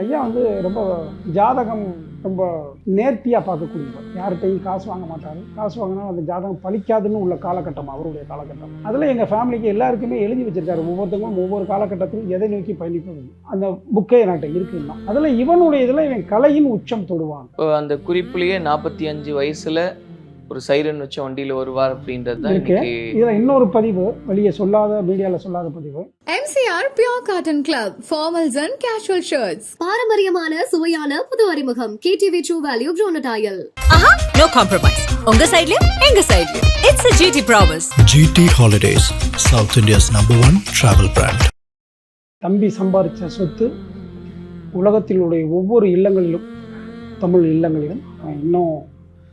ஐயா வந்து ரொம்ப ஜாதகம் ரொம்ப நேர்த்தியாக பார்க்கக்கூடியவர். யார்கிட்டையும் காசு வாங்க மாட்டார். காசு வாங்கினா அந்த ஜாதகம் பழிக்காதுன்னு உள்ள காலகட்டம் அவருடைய காலகட்டம். அதில் எங்கள் ஃபேமிலிக்கு எல்லாருக்குமே எழுதி வச்சிருக்காரு. ஒவ்வொருத்தவங்களும் ஒவ்வொரு காலகட்டத்திலும் எதை நோக்கி பயணிப்பது. அந்த புக்கே என்கிட்ட இருக்குன்னா அதில் இவனுடைய இதில் இவன் கலையின் உச்சம் தொடுவான். இப்போ அந்த குறிப்புலேயே நாற்பத்தி அஞ்சு வயசில் ஒரு சைரன் வச்ச வண்டியில வருவார் அப்படின்றது தான் இதில் இன்னொரு பதிவு வெளியே சொல்லாத மீடியாவில் சொல்லாத பதிவு. MCR Pure Cotton Club, formals and casual shirts. பாரம்பரியமான சுவையான புது அறிமுகம். கேடிவி ட்ரூ வேல்யூ ப்ரோனடாயல் ஆஹா நோ காம்ப்ரமைஸ் உங்க சைடுலயும் எங்க சைடுலயும் it's a GT promise GT Holidays, South India's number one travel brand. தம்பி சம்பாதிச்ச சொத்து உலகத்தில் உடைய ஒவ்வொரு இல்லங்களிலும் தமிழ் இல்லங்களிலும் இன்னும்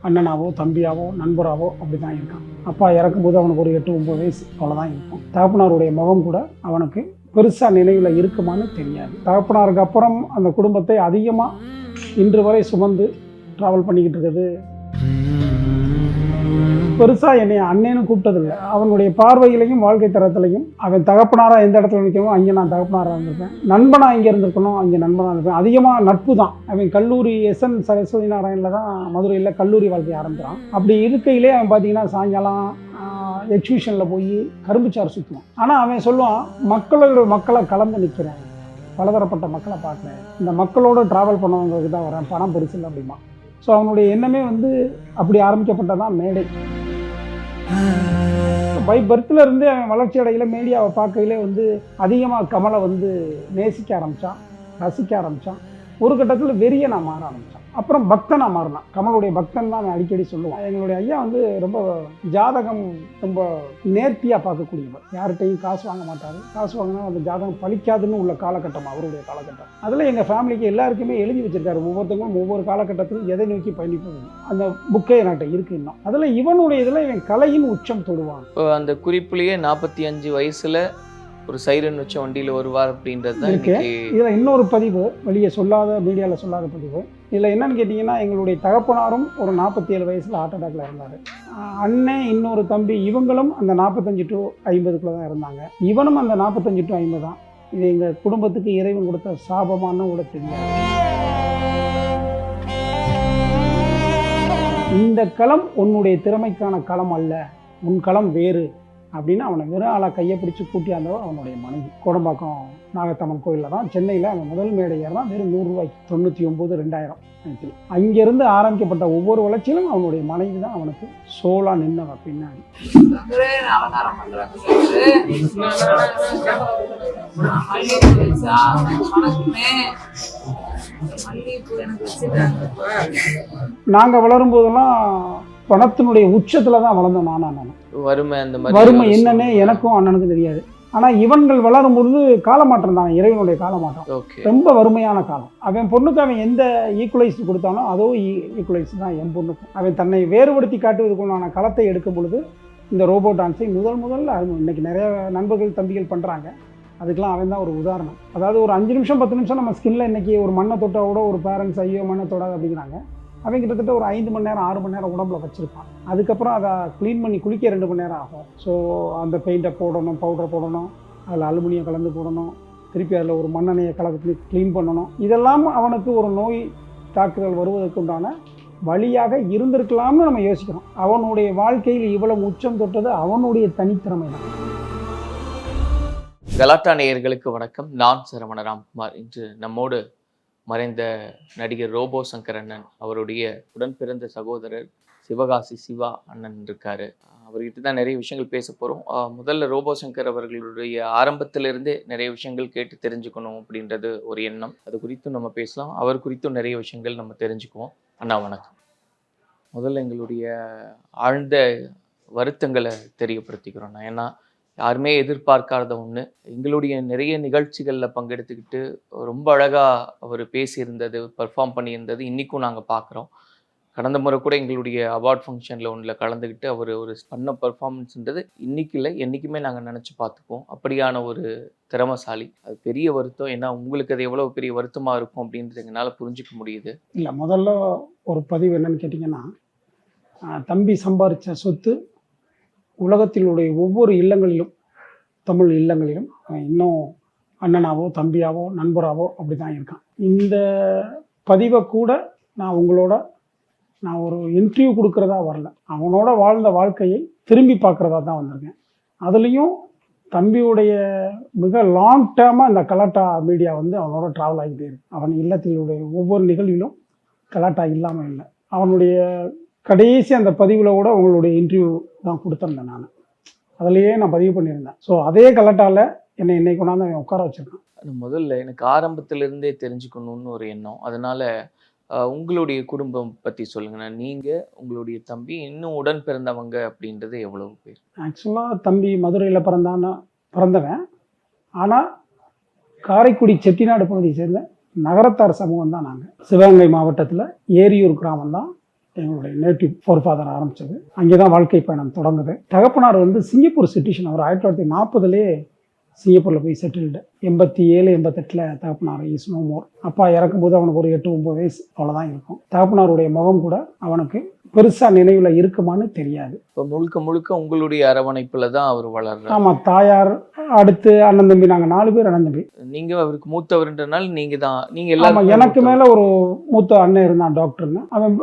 அண்ணனாவோ தம்பியாவோ நண்பராவோ அப்படி தான் இருக்கான். அப்பா இறக்கும்போது அவனுக்கு ஒரு எட்டு ஒம்பது வயசு அவ்வளோதான் இருக்கும். தகப்பனாருடைய முகம் கூட அவனுக்கு பெருசாக நினைவில் இருக்குமான்னு தெரியாது. தகப்பனாருக்கு அப்புறம் அந்த குடும்பத்தை அதிகமாக இன்று வரை சுமந்து ட்ராவல் பண்ணிக்கிட்டு இருக்கிறது பெருசாக என்னை அண்ணேன்னு கூப்பிட்டதில்லை. அவனுடைய பார்வையிலையும் வாழ்க்கை தரத்திலையும் அவன் தகப்பனாராக எந்த இடத்துல நிற்கணும் அங்கே நான் தகப்பனாராக இருந்திருக்கேன் நண்பனாக இங்கே இருந்திருக்கணும் அங்கே நண்பனாக இருப்பேன் அதிகமாக நட்பு தான். அவன் கல்லூரி எஸ்என் சரஸ்வதி நாராயணில் தான் மதுரையில் கல்லூரி வாழ்க்கை ஆரம்பிக்கிறான். அப்படி இருக்கையிலே அவன் பார்த்தீங்கன்னா சாயங்காலம் எக்ஸிபிஷனில் போய் கரும்புச்சாறு சுற்றுவான். ஆனால் அவன் சொல்லுவான் மக்களோட மக்களை கலந்து நிற்கிறேன் பலதரப்பட்ட மக்களை பார்க்குறேன் இந்த மக்களோட ட்ராவல் பண்ணவங்களுக்கு தான் வரேன் பணம் பெருசு இல்லை அப்படிமா ஸோ அவனுடைய எண்ணமே வந்து அப்படி ஆரம்பிக்கப்பட்டதான் மேடை. பை பர்த்தில் இருந்து அவன் வளர்ச்சி அடையில மீடியாவை பார்க்கையிலே வந்து அதிகமாக கமலை வந்து நேசிக்க ஆரம்பித்தான் ரசிக்க ஆரம்பித்தான் ஒரு கட்டத்தில் வெறிய நான் மாற ஆரம்பித்தான் அப்புறம் பக்தனாக மாறினான் கமலுடைய பக்தன் தான் நான் அடிக்கடி சொல்லுவான். எங்களுடைய ஐயா வந்து ரொம்ப ஜாதகம் ரொம்ப நேர்த்தியாக பார்க்கக்கூடியவர். யார்கிட்டையும் காசு வாங்க மாட்டார். காசு வாங்கினா அந்த ஜாதகம் பலிக்காதுன்னு உள்ள காலகட்டம் அவருடைய காலகட்டம். அதில் எங்கள் ஃபேமிலிக்கு எல்லாருக்குமே எழுதி வச்சிருக்காரு. ஒவ்வொருத்தங்களும் ஒவ்வொரு காலகட்டத்திலும் எதை நோக்கி பயணிப்பது. அந்த புக்கே என்கிட்ட இருக்கு இன்னும். அதில் இவனுடைய இதில் இவன் கலையின் உச்சம் தொடுவான். இப்போ அந்த குறிப்புலேயே நாற்பத்தி அஞ்சு வயசில் ஒரு சைரன் வச்ச வண்டியில வருவார் அப்படின்றது தான் இருக்கு. இதில் இன்னொரு பதிவு வெளியே சொல்லாத மீடியாவில் சொல்லாத பதிவு. இதில் என்னன்னு கேட்டிங்கன்னா எங்களுடைய தகப்பனாரும் ஒரு நாற்பத்தி ஏழு வயசில் ஹார்ட் அட்டாக்ல இருந்தார். அண்ணன் இன்னொரு தம்பி இவங்களும் அந்த நாற்பத்தஞ்சு டு ஐம்பதுக்குள்ள தான் இருந்தாங்க. இவனும் அந்த நாற்பத்தஞ்சு டு ஐம்பது தான். இது எங்கள் குடும்பத்துக்கு இறைவன் கொடுத்த சாபமானு கூட தெரியாது. இந்த களம் உன்னுடைய திறமைக்கான களம் அல்ல. உன் களம் வேறு. அப்படின்னு அவனை வெறும் ஆளாக கையை பிடிச்சி கூட்டியாந்தவன் அவனுடைய மனைவி. கோடம்பாக்கம் நாகத்தம்மன் கோயிலில் தான் சென்னையில் அவன் முதல் மேடை தான் வெறும் நூறுரூவாய்க்கு தொண்ணூற்றி ஒம்பது ரெண்டாயிரம் அங்கேருந்து ஆரம்பிக்கப்பட்ட ஒவ்வொரு வளர்ச்சியிலும் அவனுடைய மனைவி தான் அவனுக்கு சோலா நின்னவ பின்னாடி. நாங்கள் வளரும் போதெல்லாம் பணத்தினுடைய உச்சத்தில் தான் வளர்ந்தோம் நானா நான். வறுமை அந்த மாதிரி வறுமை என்னன்னே எனக்கும் அண்ணனுக்கும் தெரியாது. ஆனால் இவன்கள் வளரும் பொழுது காலமாற்றம் தான் இறைவனுடைய காலமாற்றம். ரொம்ப வறுமையான காலம். அவன் பொண்ணுக்கு அவன் எந்த ஈக்குவலைஸ் கொடுத்தானோ அதோ ஈக்குவலைஸ் தான் என் பொண்ணுக்கும் அவன் தன்னை வேறுபடுத்தி காட்டுவதற்குண்டான களத்தை எடுக்கும் பொழுது இந்த ரோபோ டான்ஸை முதல் முதல்ல. இன்னைக்கு நிறைய நண்பர்கள் தம்பிகள் பண்ணுறாங்க அதுக்கெல்லாம் அவன் தான் ஒரு உதாரணம். அதாவது ஒரு அஞ்சு நிமிஷம் பத்து நிமிஷம் நம்ம ஸ்கின்ல இன்னைக்கு ஒரு மண்ணை தொட்டா கூட ஒரு பேரண்ட்ஸ் ஐயோ மண்ணை தொடாது அப்படிங்கிறாங்க. அவன் கிட்டத்தட்ட ஒரு ஐந்து மணி நேரம் ஆறு மணி நேரம் உடம்புல வச்சுருப்பான். அதுக்கப்புறம் அதை க்ளீன் பண்ணி குளிக்க ரெண்டு மணி நேரம் ஆகும். ஸோ அந்த பெயிண்ட்டை போடணும் பவுடரை போடணும் அதில் அலுமினியம் கலந்து போடணும் திருப்பி அதில் ஒரு மண்ணெண்ணெயை கலக்கி க்ளீன் பண்ணணும். இதெல்லாம் அவனுக்கு ஒரு நோய் தாக்குதல் வருவதற்குண்டான வழியாக இருந்திருக்கலாம்னு நம்ம யோசிக்கிறோம். அவனுடைய வாழ்க்கையில் இவ்வளவு உச்சம் தொட்டது அவனுடைய தனித்திறமை தான் கலாட்டா நேயர்களுக்கு வணக்கம். நான் சரவண ராம்குமார். இன்று நம்மோடு மறைந்த நடிகர் ரோபோ சங்கர் அண்ணன் அவருடைய உடன் பிறந்த சகோதரர் சிவகாசி சிவா அண்ணன் இருக்காரு. அவர்கிட்ட தான் நிறைய விஷயங்கள் பேச போகிறோம் முதல்ல ரோபோ சங்கர் அவர்களுடைய ஆரம்பத்திலிருந்தே நிறைய விஷயங்கள் கேட்டு தெரிஞ்சுக்கணும் அப்படின்றது ஒரு எண்ணம். அது குறித்தும் நம்ம பேசலாம். அவர் குறித்தும் நிறைய விஷயங்கள் நம்ம தெரிஞ்சுக்குவோம். அண்ணா வணக்கம். முதல்ல எங்களுடைய ஆழ்ந்த வருத்தங்களை தெரியப்படுத்திக்கிறோம் ஏன்னா யாருமே எதிர்பார்க்காத ஒன்று எங்களுடைய நிறைய நிகழ்ச்சிகளில் பங்கெடுத்துக்கிட்டு ரொம்ப அழகாக அவர் பேசியிருந்தது பெர்ஃபார்ம் பண்ணியிருந்தது. இன்றைக்கும் நாங்கள் பார்க்குறோம் கடந்த முறை கூட எங்களுடைய அவார்ட் ஃபங்க்ஷனில் ஒன்றில் கலந்துக்கிட்டு அவர் ஒரு பண்ண பர்ஃபார்மன்ஸ்ன்றது இன்னைக்கு இல்லை என்றைக்குமே நாங்கள் நினச்சி பார்த்துப்போம். அப்படியான ஒரு திறமசாலி. அது பெரிய வருத்தம். ஏன்னா உங்களுக்கு அது எவ்வளோ பெரிய வருத்தமாக இருக்கும் அப்படின்றது எங்களால் புரிஞ்சிக்க முடியுது. இல்லை முதல்ல ஒரு பதிவு என்னன்னு கேட்டிங்கன்னா தம்பி சம்பாதிச்ச சொத்து உலகத்தினுடைய ஒவ்வொரு இல்லங்களிலும் தமிழ் இல்லங்களிலும் அவன் இன்னும் அண்ணனாவோ தம்பியாவோ நண்பராவோ அப்படி தான் இருக்கான். இந்த பதிவை கூட நான் உங்களோட நான் ஒரு இன்டர்வியூ கொடுக்குறதா வரல. அவனோட வாழ்ந்த வாழ்க்கையை திரும்பி பார்க்குறதா தான் வந்திருக்கேன். அதுலேயும் தம்பியுடைய மிக லாங் டேர்மாக இந்த கலாட்டா மீடியா வந்து அவனோட ட்ராவல் ஆகிட்டே இருக்கு. அவன் இல்லத்தினுடைய ஒவ்வொரு நிகழ்விலும் கலாட்டா இல்லாமல் இல்லை. அவனுடைய கடைசி அந்த பதிவில் கூட உங்களுடைய இன்டர்வியூ தான் கொடுத்துருந்தேன் நான். அதுலேயே நான் பதிவு பண்ணியிருந்தேன். ஸோ அதே கலாட்டாவில் என்னை இன்னைக்கு கொண்டாந்து அவன் உட்கார வச்சிருக்கான். அது முதல்ல எனக்கு ஆரம்பத்துல இருந்தே தெரிஞ்சுக்கணும்னு ஒரு எண்ணம். அதனால உங்களுடைய குடும்பம் பத்தி சொல்லுங்க. நீங்க உங்களுடைய தம்பி இன்னும் உடன் பிறந்தவங்க அப்படின்றது எவ்வளவு பேர்? ஆக்சுவலாக தம்பி மதுரையில் பிறந்தான்னு பிறந்தவன். ஆனால் காரைக்குடி செட்டிநாடு பகுதியை சேர்ந்த நகரத்தார் சமூகம் தான் நாங்கள் சிவகங்கை மாவட்டத்தில் ஏரியூர் கிராமம் தான் எங்களுடைய நேட்டிவ் ஃபோர் ஃபாதர் ஆரம்பித்தது அங்கே தான் வாழ்க்கை பயணம் தொடங்குது. தகப்பனார் வந்து சிங்கப்பூர் சிட்டிஷன் அவர் ஆயிரத்தி தொள்ளாயிரத்தி நாற்பதுலேயே சிங்கப்பூரில் போய் செட்டில்டு எண்பத்தி ஏழு எண்பத்தெட்டில் தகப்பனார் இஸ் நோ மோர் அப்பா இறக்கும்போது அவனுக்கு ஒரு எட்டு ஒம்பது வயசு அவ்வளோதான் இருக்கும். தகப்பனாருடைய முகம் கூட அவனுக்கு பெருசாக நினைவில் இருக்குமான்னு தெரியாது. இப்போ முழுக்க முழுக்க உங்களுடைய அரவணைப்புல தான் அவர் வளர்றாரு. ஆமாம் தாயார் அடுத்து அண்ணன் தம்பி நாங்கள் நாலு பேர் அண்ணன் தம்பி. நீங்க அவருக்கு மூத்தவர்ன்றனால நீங்க தான் நீங்க ஆமாம் எல்லாரும் எனக்கு மேலே ஒரு மூத்த அண்ணன் இருந்தான் டாக்டர்னு அவன்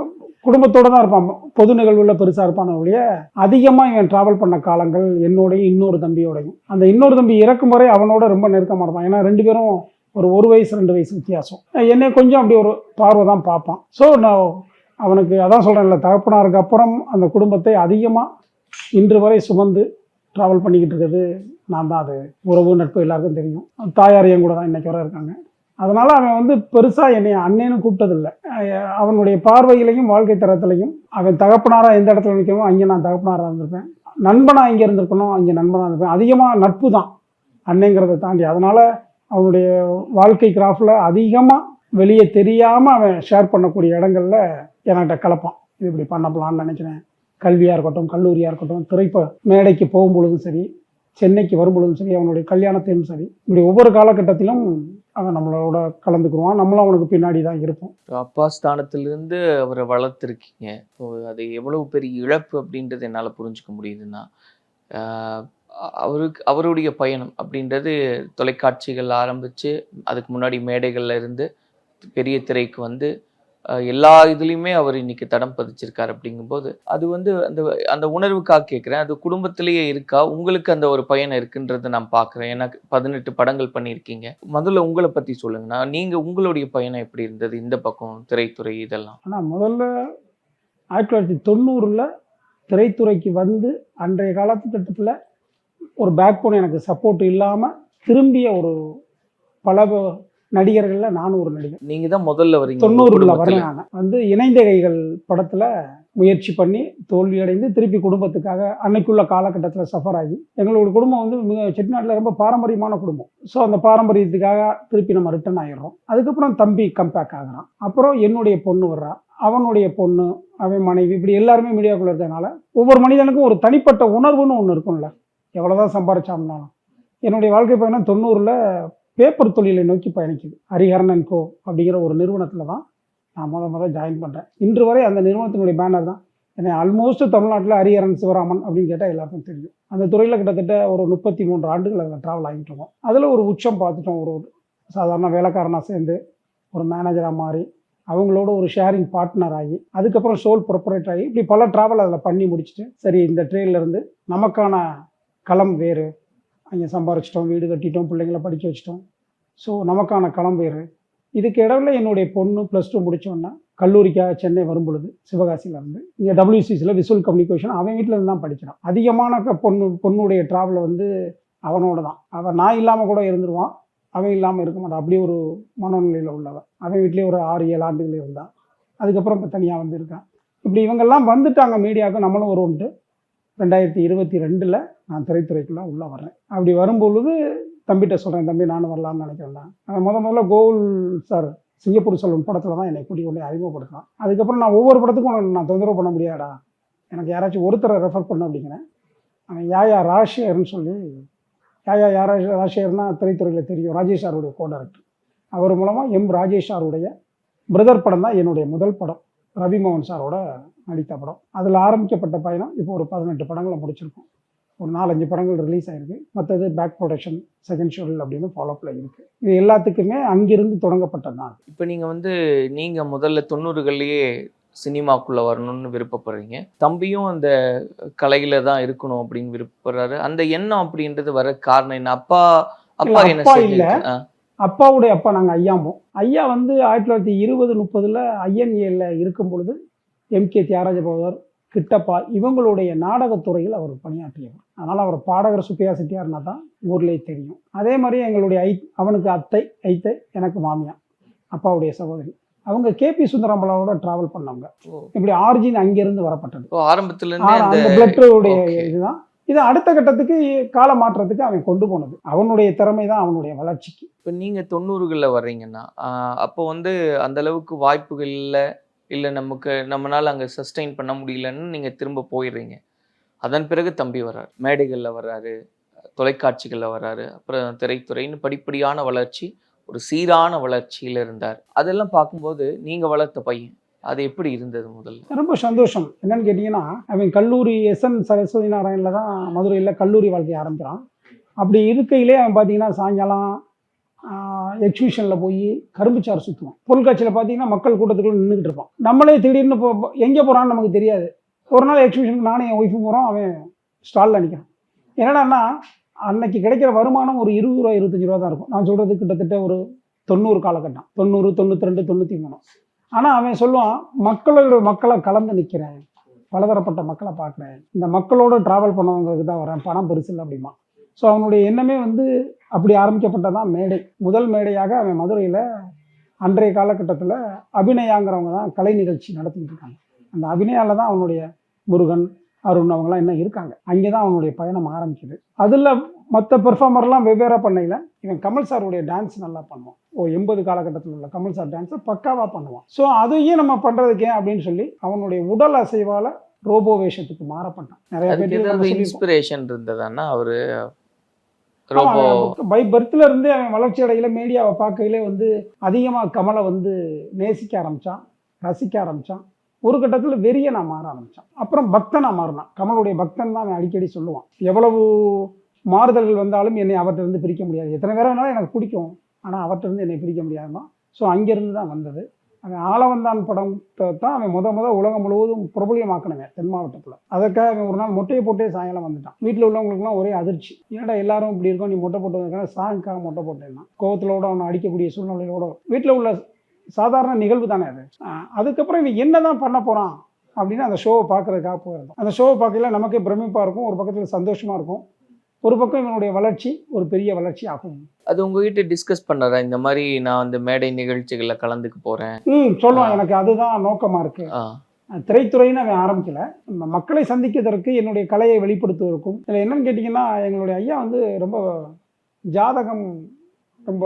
குடும்பத்தோடு தான் இருப்பான். பொது நிகழ்வுல பெருசாக இருப்பான ஒழிய அதிகமாக இவன் ட்ராவல் பண்ண காலங்கள் என்னோடையும் இன்னொரு தம்பியோடையும். அந்த இன்னொரு தம்பி இறக்கும் வரை அவனோட ரொம்ப நெருக்கமாக இருப்பான். ஏன்னா ரெண்டு பேரும் ஒரு ஒரு வயசு ரெண்டு வயசு வித்தியாசம். என்னை கொஞ்சம் அப்படி ஒரு பார்வை தான் பார்ப்பான். ஸோ நான் அவனுக்கு அதான் சொல்கிறேன்ல தகப்பனாருக்கு அப்புறம் அந்த குடும்பத்தை அதிகமாக இன்று வரை சுமந்து ட்ராவல் பண்ணிக்கிட்டு இருக்கிறது நான் தான் அது உறவு நட்பு எல்லாருக்கும் தெரியும். தாயார் என் கூட தான் இன்னைக்கு வர இருக்காங்க. அதனால் அவன் வந்து பெருசாக என்னை அண்ணேன்னு கூப்பிட்டதில்லை. அவனுடைய பார்வையிலையும் வாழ்க்கை தரத்திலையும் அவன் தகப்பனாராக எந்த இடத்துல நிற்கணும் அங்கே நான் தகப்பனாராக இருந்திருப்பேன். நண்பனாக இங்கே இருந்திருக்கணும் அங்கே நண்பனாக இருந்திருப்பேன். அதிகமாக நட்பு தான் அண்ணங்கிறத தாண்டி. அதனால் அவனுடைய வாழ்க்கை கிராஃபில் அதிகமாக வெளியே தெரியாமல் அவன் ஷேர் பண்ணக்கூடிய இடங்கள்ல என்கிட்ட கலப்பான். இது இப்படி பண்ணப்பலான்னு நினைக்கிறேன். கல்வியாக இருக்கட்டும் கல்லூரியாக இருக்கட்டும் திரைப்ப மேடைக்கு போகும்பொழுதும் சரி சென்னைக்கு வரும்பொழுதும் சரி அவனுடைய கல்யாணத்தையும் சரி இப்படி ஒவ்வொரு காலகட்டத்திலும் அவன் நம்மளோட கலந்துக்குருவான் நம்மளும் அவனுக்கு பின்னாடி தான் இருப்போம் அப்பா ஸ்தானத்திலிருந்து அவரை வளர்த்துருக்கீங்க. ஸோ அது எவ்வளவு பெரிய இழப்பு அப்படின்றது என்னால் புரிஞ்சுக்க முடியுதுன்னா அவருக்கு அவருடைய பயணம் அப்படின்றது தொலைக்காட்சிகள் ஆரம்பித்து அதுக்கு முன்னாடி மேடைகளில் இருந்து பெரிய திரைக்கு வந்து எல்லா இதுலேயுமே அவர் இன்னைக்கு தடம் பதிச்சிருக்கார் அப்படிங்கும்போது அது வந்து அந்த அந்த உணர்வுக்காக கேட்குறேன் அது குடும்பத்திலேயே இருக்கா? உங்களுக்கு அந்த ஒரு பயணம் இருக்குன்றதை நான் பார்க்குறேன் ஏன்னா பதினெட்டு படங்கள் பண்ணியிருக்கீங்க. முதல்ல உங்களை பற்றி சொல்லுங்கண்ணா நீங்கள் உங்களுடைய பயணம் எப்படி இருந்தது? இந்த பக்கம் திரைத்துறை இதெல்லாம். ஆனால் முதல்ல ஆயிரத்தி தொள்ளாயிரத்தி தொண்ணூறில் திரைத்துறைக்கு வந்து அன்றைய காலகட்டத்தில் ஒரு பேக் போன் எனக்கு சப்போர்ட் இல்லாமல் திரும்பிய ஒரு பல நடிகர்களில் நானும் ஒரு நடிகர். நீங்க தான் முதல்ல வரீங்க. தொண்ணூறுல. வரேன் நான் வந்து இணைந்த கைகள் படத்தில் முயற்சி பண்ணி தோல்வி அடைந்து திருப்பி குடும்பத்துக்காக அன்னைக்குள்ள காலகட்டத்தில் சஃபர் ஆகி எங்களோட குடும்பம் வந்து மிக செட்டிநாட்டில் ரொம்ப பாரம்பரியமான குடும்பம். ஸோ அந்த பாரம்பரியத்துக்காக திருப்பி நம்ம ரிட்டர்ன் ஆயிடுறோம். அதுக்கப்புறம் தம்பி கம்பேக் ஆகுறான். அப்புறம் என்னுடைய பொண்ணு வர்றா. அவனுடைய பொண்ணு அவன் மனைவி இப்படி எல்லாருமே மீடியாக்குள்ள இருக்கிறதுனால ஒவ்வொரு மனிதனுக்கும் ஒரு தனிப்பட்ட உணர்வுன்னு ஒன்று இருக்கும்ல. எவ்வளோதான் சம்பாரிச்சாம்னாலும் என்னுடைய வாழ்க்கை பயணம் தொண்ணூறில் பேப்பர் தொழிலை நோக்கி பயணிக்குது. ஹரிஹரன் அண்ட் கோ அப்படிங்கிற ஒரு நிறுவனத்தில் தான் நான் முத முத ஜாயின் பண்ணுறேன் இன்று வரை அந்த நிறுவனத்தினுடைய பேனர் தான். என்னை ஆல்மோஸ்ட் தமிழ்நாட்டில் ஹரிஹரன் சிவராமன் அப்படின்னு கேட்டால் எல்லாருக்கும் தெரியும். அந்த துறையில் கிட்டத்தட்ட ஒரு முப்பத்தி மூன்று ஆண்டுகள் அதில் ட்ராவல் ஆகிட்டு இருக்கோம். அதில் ஒரு உச்சம் பார்த்துட்டோம். ஒரு ஒரு சாதாரண வேலைக்காரனாக சேர்ந்து ஒரு மேனேஜராக மாறி அவங்களோட ஒரு ஷேரிங் பார்ட்னர் ஆகி அதுக்கப்புறம் சோல் ப்ரொப்பரேட் ஆகி இப்படி பல ட்ராவல் அதில் பண்ணி முடிச்சுட்டு சரி இந்த ட்ரெயின்லேருந்து நமக்கான களம் வேறு. அங்கே சம்பாரிச்சிட்டோம் வீடு கட்டிட்டோம் பிள்ளைங்கள படிக்க வச்சிட்டோம். ஸோ நமக்கான களம் வேறு. இதுக்கு இடவில் என்னுடைய பொண்ணு ப்ளஸ் டூ முடித்தோன்னா கல்லூரிக்காக சென்னை வரும் பொழுது இங்கே டபிள்யூசிசியில் விசுவல் கம்யூனிகேஷன் அவன் வீட்டில் இருந்து தான் படிக்கிறான். அதிகமான பொண்ணு பொண்ணுடைய ட்ராவல் வந்து அவனோட தான். அவன் நான் இல்லாமல் கூட இருந்துருவான். அவன் இல்லாமல் இருக்க மாட்டான். அப்படி ஒரு மனநிலையில் உள்ளவன். அவன் வீட்லேயே ஒரு ஆறு ஏழு ஆண்டுகள் இருந்தான். அதுக்கப்புறம் இப்போ தனியாக வந்து இருக்கான். இப்படி இவங்கெல்லாம் வந்துட்டாங்க மீடியாவுக்கு நம்மளும் ஒரு ரெண்டாயிரத்தி இருபத்தி ரெண்டில் நான் திரைத்துறைக்குள்ளே உள்ளே வரேன் அப்படி வரும்பொழுது தம்பிகிட்ட சொல்கிறேன் தம்பி நானும் வரலாம்னு நினைக்கிறேன் நான் முத முதல்ல கோகுல் சார் சிங்கப்பூர் செல்வன் படத்தில் தான் என்னை கூட்டி கொண்டு அறிமுகப்படுத்தினான். அதுக்கப்புறம் நான் ஒவ்வொரு படத்துக்கும் நான் தொந்தரவு பண்ண முடியாடா எனக்கு யாராச்சும் ஒருத்தரை ரெஃபர் பண்ண அப்படிங்கிறேன். அவன் யாயா ராஷியர்னு சொல்லி யாயா யாரா ராஷியர்னா திரைத்துறையில் தெரியும் ராஜேஷ் சாருடைய கோ டைரக்டர் அவர் மூலமாக எம். ராஜேஷ் சாருடைய பிரதர் படம் தான் என்னுடைய முதல் படம். ரவி மோகன் சாரோட நடித்த படம். அதில் ஆரம்பிக்கப்பட்ட பயணம் இப்போ ஒரு பதினெட்டு படங்களை முடிச்சிருக்கோம். ஒரு நாலஞ்சு படங்கள் ரிலீஸ் ஆயிருக்கு. மற்றது பேக் ப்ரொடக்ஷன் செகண்ட் ஷெடியூல் அப்படின்னு ஃபாலோப்பில் இருக்குது இது எல்லாத்துக்குமே அங்கிருந்து தொடங்கப்பட்டது தான் இப்போ நீங்கள் வந்து நீங்கள் முதல்ல தொண்ணூறுகள்லேயே சினிமாக்குள்ளே வரணும்னு விருப்பப்படுறீங்க. தம்பியும் அந்த கலையில தான் இருக்கணும் அப்படின்னு விருப்பப்படுறாரு. அந்த எண்ணம் அப்படின்றது வர காரணம் என்ன? அப்பா அப்பா என்ன இல்ல. அப்பாவுடைய அப்பா நாங்கள் ஐயாம்போம் ஐயா வந்து ஆயிரத்தி தொள்ளாயிரத்தி இருபது முப்பதில் ஐஎன்ஏல இருக்கும் பொழுது எம்கே தியாகராஜ பகவதர் கிட்டப்பா இவங்களுடைய நாடகத்துறையில் அவர் பணியாற்றியவர். அதனால் அவர் பாடகர் சுப்பையா செட்டியார்னா தான் ஊர்லேயே தெரியும். அதே மாதிரி எங்களுடைய ஐ அவனுக்கு அத்தை ஐத்தை எனக்கு மாமியா அப்பாவுடைய சகோதரி. அவங்க கேபி சுந்தரம்பலாவோட டிராவல் பண்ணவங்க. இப்படி ஆர்ஜின் அங்கிருந்து வரப்பட்டது. ஆரம்பத்துல. இதுதான். இது அடுத்த கட்டத்துக்கு கால மாற்றத்துக்கு அவன் கொண்டு போனது. அவனுடைய திறமை தான் அவனுடைய வளர்ச்சிக்கு. இப்போ நீங்கள் தொண்ணூறுகளில் வர்றீங்கன்னா அப்போ வந்து அந்த அளவுக்கு வாய்ப்புகள் இல்லை இல்லை நமக்கு நம்மளால் அங்கே சஸ்டெயின் பண்ண முடியலன்னு நீங்கள் திரும்ப போயிடுறீங்க. அதன் பிறகு தம்பி வர்றாரு. மேடைகளில் வர்றாரு தொலைக்காட்சிகளில் வர்றாரு அப்புறம் திரைத்துறைன்னு படிப்படியான வளர்ச்சி ஒரு சீரான வளர்ச்சியில் இருந்தார். அதெல்லாம் பார்க்கும்போது நீங்கள் வளர்த்த பையன் அது எப்படி இருந்தது முதல்ல? ரொம்ப சந்தோஷம். என்னன்னு கேட்டிங்கன்னா அவன் கல்லூரி எஸ்என் சரஸ்வதி நாராயணில் தான் மதுரையில் கல்லூரி வாழ்க்கையை ஆரம்பிக்கிறான். அப்படி இருக்கையிலே அவன் பார்த்தீங்கன்னா சாயங்காலம் எக்ஸிபிஷனில் போய் கரும்புச்சாறு சுற்றுவான் பொருட்காட்சியில் பார்த்தீங்கன்னா மக்கள் கூட்டத்துக்குள்ள நின்றுக்கிட்டு இருப்பான். நம்மளே திடீர்னு இப்போ எங்கே போகிறான்னு நமக்கு தெரியாது. ஒரு நாள் எக்ஸிபிஷனுக்கு நானும் என் ஒய்ஃபும் போகிறோம் அவன் ஸ்டாலில் நிற்கிறான் என்னடான்னா அன்னைக்கு கிடைக்கிற வருமானம் ஒரு இருபது ரூபா இருபத்தஞ்சி ரூபா தான் இருக்கும். நான் சொல்கிறது கிட்டத்தட்ட ஒரு தொண்ணூறு காலகட்டம். தொண்ணூறு தொண்ணூற்றி ரெண்டு தொண்ணூற்றி மூணு. ஆனால் அவன் சொல்லுவான் மக்களோட மக்களை கலந்து நிற்கிறேன் பலதரப்பட்ட மக்களை பார்க்குறேன். இந்த மக்களோட ட்ராவல் பண்ணவங்களுக்கு தான் வரேன். பணம் பெருசு இல்லை அப்படிமா ஸோ அவனுடைய எண்ணமே வந்து அப்படி ஆரம்பிக்கப்பட்டதான் மேடை. முதல் மேடையாக அவன் மதுரையில் அன்றைய காலகட்டத்தில் அபிநயாங்கிறவங்க தான் கலை நிகழ்ச்சி நடத்திக்கிட்டு இருக்காங்க. அந்த அபிநயாவில் தான் அவனுடைய முருகன் அருண் அவங்களாம் இன்னும் இருக்காங்க. அங்கே தான் அவனுடைய பயணம் ஆரம்பிக்குது. அதில் மற்ற பெர்ஃபார்மர்லாம் வெவ்வேறு பண்ணையில் இவன் கமல் சாருடைய டான்ஸ் நல்லா பண்ணுவான். ஓ எண்பது காலகட்டத்தில் உள்ள கமல் சார் டான்ஸை பக்காவாக பண்ணுவான். ஸோ அதையும் நம்ம பண்ணுறதுக்கே அப்படின்னு சொல்லி அவனுடைய உடல் அசைவால் ரோபோ வேஷத்துக்கு மாறப்பட்டான் நிறைய இன்ஸ்பிரேஷன் இருந்ததான்னா அவரு பை பர்த்ல இருந்தே அவன் வளர்ச்சி அடையில மீடியாவை பார்க்கையிலே வந்து அதிகமாக கமலை வந்து நேசிக்க ஆரம்பிச்சான் ரசிக்க ஆரம்பிச்சான். ஒரு கட்டத்தில் வெறிய நான் மாற ஆரம்பிச்சான். அப்புறம் பக்தனா மாறினான். கமலுடைய பக்தன் தான் அவன் அடிக்கடி சொல்லுவான். எவ்வளவு மாறுதல்கள் வந்தாலும் என்னை அவர்கிட்ட இருந்து பிரிக்க முடியாது. எத்தனை பேர் வேணாலும் எனக்கு பிடிக்கும். ஆனால் அவர்கிட்ட இருந்து என்னை பிரிக்க முடியாதுமா. ஸோ அங்கேருந்து தான் வந்தது. அவன் ஆளவந்தான் படம் தான் அவன் முத முத உலகம் முழுவதும் பிரபலியமாக்கணுமே தென் மாவட்டத்தில். அதற்காக அவன் ஒரு நாள் மொட்டையை போட்டே சாயங்காலம் வந்துட்டான். வீட்டில் உள்ளவங்களுக்குலாம் ஒரே அதிர்ச்சி. ஏன்டா எல்லாரும் இப்படி இருக்கோம் நீ மொட்டை போட்டு வந்திருக்கான சாங்குக்காக மொட்டை போட்டேன்னா. கோவத்திலோட அவனை அடிக்கக்கூடிய சூழ்நிலையோட வீட்டில் உள்ள சாதாரண நிகழ்வு தானே அது. அதுக்கப்புறம் இவன் என்ன தான் பண்ண போகிறான் அப்படின்னு அந்த ஷோவை பார்க்கறதுக்காக போயிருந்தோம் அந்த ஷோவை பார்க்கல நமக்கே பிரமிப்பாக இருக்கும். ஒரு பக்கத்தில் சந்தோஷமாக இருக்கும். ஒரு பக்கம் இவனுடைய வளர்ச்சி ஒரு பெரிய வளர்ச்சி ஆகும் அது உங்ககிட்ட டிஸ்கஸ் பண்ணாரா? இந்த மாதிரி நான் அந்த மேடை நிகழ்ச்சிகள்ல கலந்துக்க போறேன். ம் சொல்லுவான். எனக்கு அதுதான் நோக்கமாக இருக்குது ஆ, திரைத்துறைன்னு அவன் ஆரம்பிக்கல. மக்களை சந்திக்கிறதற்கு என்னுடைய கலையை வெளிப்படுத்துவதற்கும். இதில் என்னன்னு கேட்டிங்கன்னா எங்களுடைய ஐயா வந்து ரொம்ப ஜாதகம் ரொம்ப